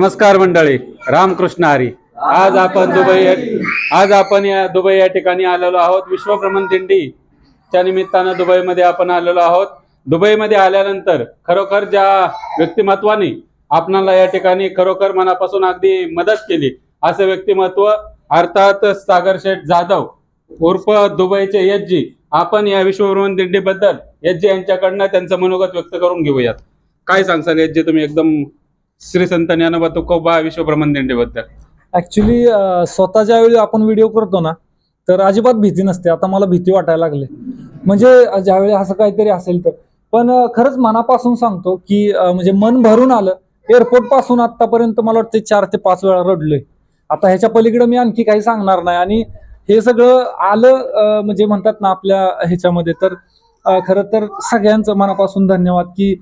नमस्कार मंडळी रामकृष्ण हरी. आज आपण दुबई आज आपण या दुबई या ठिकाणी आलेलो आहोत. विश्वभ्रमण दिंडीच्या निमित्तानं दुबईमध्ये आपण आलेलो आहोत. दुबईमध्ये आल्यानंतर खरोखर ज्या व्यक्तिमत्वाने आपणाला या ठिकाणी खरोखर मनापासून अगदी मदत केली असं व्यक्तिमत्व अर्थात सागर शेठ जाधव उर्फ दुबईचे एच जी आपण या विश्वभ्रमण दिंडीबद्दल एच जी यांच्याकडनं त्यांचं मनोगत व्यक्त करून घेऊयात. काय सांगसाल एच जी तुम्ही एकदम श्री संत ज्ञानोबा तुकोबा विश्वभ्रमण दिंडीबद्दल. ऍक्च्युली स्वतः ज्यावेळी आपण व्हिडिओ करतो ना तर अजिबात भीती नसते. आता मला भीती वाटायला लागली. म्हणजे ज्यावेळी असं काहीतरी असेल तर. पण खरंच मनापासून सांगतो की म्हणजे मन भरून आलं एअरपोर्टपासून आतापर्यंत मला वाटते चार ते पाच वेळा रडलोय. आता ह्याच्या पलीकडे मी आणखी काही सांगणार नाही. आणि हे सगळं आलं म्हणजे म्हणतात ना आपल्या ह्याच्यामध्ये तर खर खरं तर सगळ्यांचं मनापासून धन्यवाद की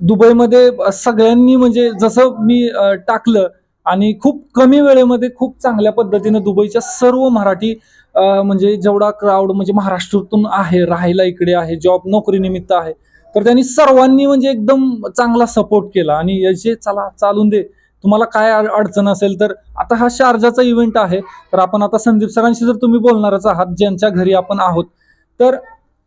दुबईमध्ये सगळ्यांनी म्हणजे जसं मी टाकलं आणि खूप कमी वेळेमध्ये खूप चांगल्या पद्धतीनं दुबईच्या सर्व मराठी म्हणजे जेवढा क्राऊड म्हणजे महाराष्ट्रातून आहे राहायला इकडे आहे जॉब नोकरीनिमित्त आहे तर त्यांनी सर्वांनी म्हणजे एकदम चांगला सपोर्ट केला आणि याचे चला चालून दे. तुम्हाला काय अडचण असेल तर आता हा शारजाचा इव्हेंट आहे तर आपण आता संदीप सरांशी जर तुम्ही बोलणारच आहात ज्यांच्या घरी आपण आहोत तर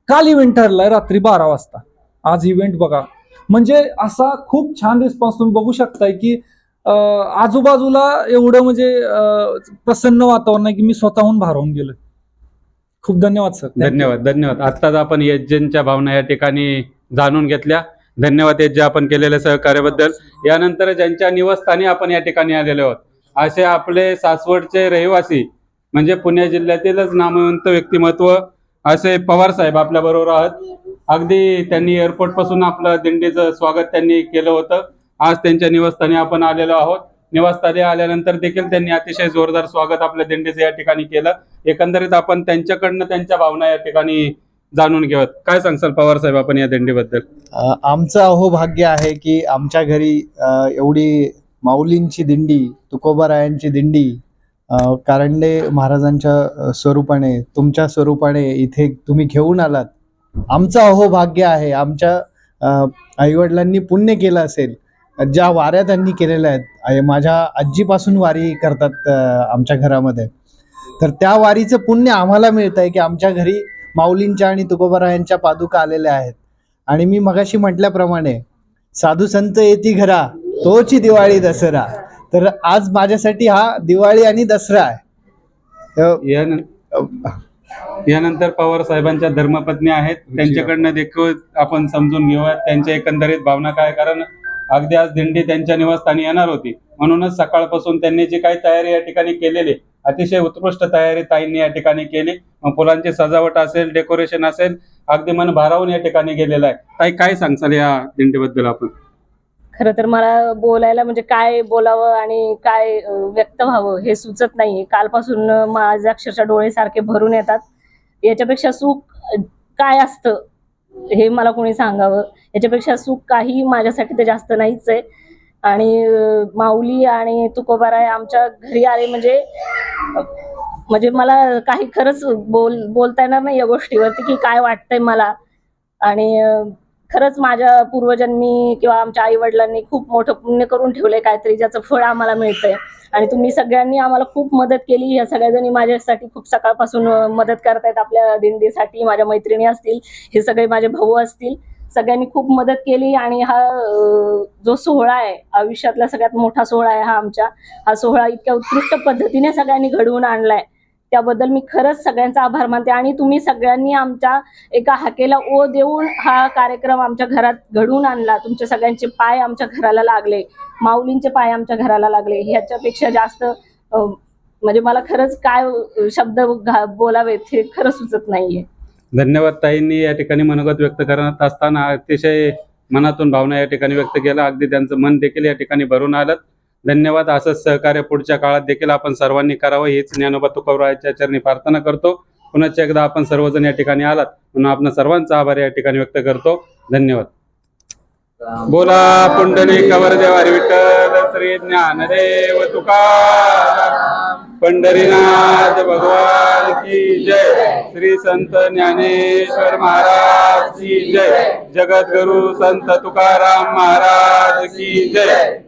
काल इव्हेंट ठरलाय रात्री बारा वाजता. आज इव्हेंट बघा. म्हणजे असा खूप छान रिस्पॉन्स तुम्ही बघू शकताय की आजूबाजूला एवढं म्हणजे प्रसन्न वातावरण आहे की मी स्वतःहून भारावून गेलोय. खूप धन्यवाद सर. धन्यवाद धन्यवाद. आत्ताच आपण एजंटच्या भावना या ठिकाणी जाणून घेतल्या. धन्यवाद एजंट आपण केलेल्या सहकार्याबद्दल. यानंतर ज्यांच्या निवासस्थानी आपण या ठिकाणी आलेलो आहोत असे आपले सासवडचे रहिवासी म्हणजे पुणे जिल्ह्यातीलच नामवंत व्यक्तिमत्व असे पवार साहेब आपल्या बरोबर आहात. अगदी त्यांनी एअरपोर्टपासून आपलं दिंडीचं स्वागत त्यांनी केलं होतं. आज त्यांच्या निवासस्थानी आपण आलेलो आहोत. निवासस्थानी आल्यानंतर देखील त्यांनी अतिशय जोरदार स्वागत आपल्या दिंडीचं या ठिकाणी केलं. एकंदरीत आपण त्यांच्याकडनं त्यांच्या भावना या ठिकाणी जाणून घेऊयात. काय सांगसाल पवार साहेब आपण या दिंडीबद्दल? आमचं अहो भाग्य आहे की आमच्या घरी एवढी माऊलींची दिंडी तुकोबारायांची दिंडी कारंडे महाराजांच्या स्वरूपाने तुमच्या स्वरूपाने इथे तुम्ही घेऊन आलात. आमचं अहोभाग्य आहे. आमच्या आईवडिलांनी पुण्य केलं असेल. ज्या वाऱ्या त्यांनी केलेल्या आहेत माझ्या आजीपासून वारी करतात आमच्या घरामध्ये. तर त्या वारीचं पुण्य आम्हाला मिळत आहे की आमच्या घरी माऊलींच्या आणि तुकोबारायांच्या पादुका आलेल्या आहेत. आणि मी मगाशी म्हटल्याप्रमाणे साधू संत येती घरा तोची दिवाळी दसरा. तर आज माझ्यासाठी हा दिवाळी आणि दसरा आहे. यानंतर पवार साहेबांच्या धर्मपत्नी आहेत. त्यांच्याकडनं देखील आपण समजून घेऊयात त्यांच्या एकंदरीत भावना काय? कारण अगदी आज दिंडी त्यांच्या निवासस्थानी येणार होती. म्हणूनच सकाळपासून त्यांनी जी काही तयारी या ठिकाणी केलेली अतिशय उत्कृष्ट तयारी ताईंनी या ठिकाणी केली. फुलांची सजावट असेल डेकोरेशन असेल अगदी मन भारावून या ठिकाणी गेलेलं आहे. ताई काय सांगसाल या दिंडीबद्दल आपण? खरं तर मला बोलायला म्हणजे काय बोलावं आणि काय व्यक्त व्हावं हे सुचत नाहीये. कालपासून माझ्या अक्षरशः डोळे सारखे भरून येतात. याच्यापेक्षा सुख काय असतं हे मला कोणी सांगावं? याच्यापेक्षा सुख काही माझ्यासाठी तर जास्त नाहीच आहे आणि माऊली आणि तुकोबाराय आमच्या घरी आले म्हणजे म्हणजे मला काही खरंच बोल बोलता येणार नाही या गोष्टीवरती की काय वाटतंय मला. आणि खरंच माझ्या पूर्वजन्मी किंवा आमच्या आई वडिलांनी खूप मोठं पुण्य करून ठेवलंय काहीतरी ज्याचं फळ आम्हाला मिळतंय. आणि तुम्ही सगळ्यांनी आम्हाला खूप मदत केली. या सगळ्याजणी माझ्यासाठी खूप सकाळपासून मदत करतायत आपल्या दिंडीसाठी. माझ्या मैत्रिणी असतील हे सगळे माझे भाऊ असतील. सगळ्यांनी खूप मदत केली आणि हा जो सोहळा आहे आयुष्यातला सगळ्यात मोठा सोहळा आहे हा आमच्या. हा सोहळा इतक्या उत्कृष्ट पद्धतीने सगळ्यांनी घडवून आणलाय. त्याबद्दल मी खरंच सगळ्यांचा आभार मानते आणि तुम्ही सगळ्यांनी आमच्या एका हाकेला ओ देऊन हा कार्यक्रम आमच्या घरात घडवून आणला. तुमच्या सगळ्यांचे पाय आमच्या घराला लागले. माऊलींचे पाय आमच्या घराला लागले. ह्याच्यापेक्षा जास्त म्हणजे मला खरंच काय शब्द बोलावेत हे खरंच सुचत नाहीये. धन्यवाद ताईंनी या ठिकाणी मनोगत व्यक्त करत असताना अतिशय मनातून भावना या ठिकाणी व्यक्त केला अगदी त्यांचं मन देखील या ठिकाणी भरून आलं. धन्यवाद. असंच सहकार्य पुढच्या काळात देखील आपण सर्वांनी करावं हीच ज्ञानोबा तुकोबरायाच्या चरणी प्रार्थना करतो. पुन्हा एकदा आपण सर्वजण या ठिकाणी आलात. म्हणून आपण सर्वांचा आभार या ठिकाणी व्यक्त करतो. धन्यवाद. बोला पुंडली कवरदेव हरी विठ्ठल श्री ज्ञानदेव तुकाराम. पंढरीनाथ भगवान की जय. श्री संत ज्ञानेश्वर महाराज की जय. जगद्गुरु संत तुकाराम महाराज की जय.